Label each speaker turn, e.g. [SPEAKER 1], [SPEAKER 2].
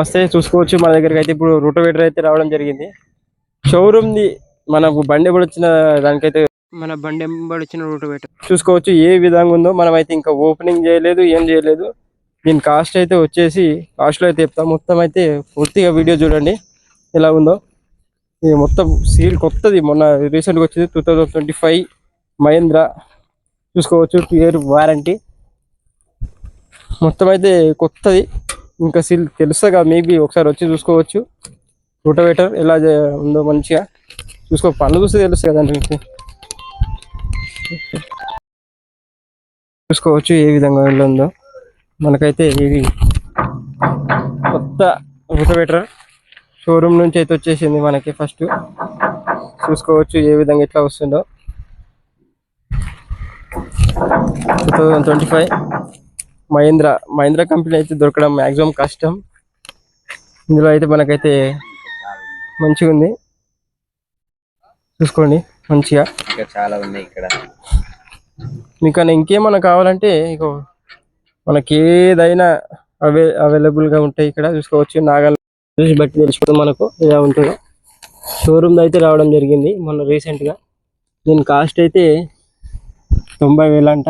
[SPEAKER 1] వస్తే చూసుకోవచ్చు. మన దగ్గరికి అయితే ఇప్పుడు రూటోవేటర్ అయితే రావడం జరిగింది. షోరూమ్ ది మనకు బండి వచ్చిన దానికైతే మన బండి వచ్చిన రూటోవేటర్ చూసుకోవచ్చు. ఏ విధంగా ఉందో మనం అయితే ఇంకా ఓపెనింగ్ చేయలేదు ఏం చేయలేదు. దీని కాస్ట్ అయితే వచ్చేసి కాస్ట్లో అయితే చెప్తాం. మొత్తం అయితే పూర్తిగా వీడియో చూడండి. ఎలా ఉందో. ఇది మొత్తం సీల్ కొత్తది. మొన్న రీసెంట్గా వచ్చింది two thousand twenty five Mahindra. చూసుకోవచ్చు. టూ ఇయర్ వారంటీ మొత్తం అయితే కొత్తది. ఇంకా సిల్ తెలుస్తుంది కదా మేబీ ఒకసారి వచ్చి చూసుకోవచ్చు. రూటవేటర్ ఎలా ఉందో మంచిగా చూసుకో పనులు చూస్తే తెలుస్తుంది కదండి మీకు. చూసుకోవచ్చు ఏ విధంగా ఉందో. మనకైతే ఇది కొత్త రూటవేటర్ షోరూమ్ నుంచి అయితే వచ్చేసింది మనకి ఫస్ట్. చూసుకోవచ్చు ఏ విధంగా ఎట్లా వస్తుందో. Two thousand twenty five. Mahindra Mahindra company అయితే దొరకడం మ్యాక్సిమం కష్టం. ఇందులో అయితే మనకైతే మంచిగా ఉంది. చూసుకోండి మంచిగా.
[SPEAKER 2] ఇంకా చాలా ఉన్నాయి ఇక్కడ.
[SPEAKER 1] మీకు ఇంకేమన్నా కావాలంటే ఇక మనకి ఏదైనా అవే అవైలబుల్గా ఉంటాయి ఇక్కడ చూసుకోవచ్చు. నాగల్ చూసి బట్టి తెలిసిపోతుంది మనకు ఎలా ఉంటుందో. షోరూమ్ అయితే రావడం జరిగింది మొన్న రీసెంట్గా. దీని కాస్ట్ అయితే తొంభై వేలు అంట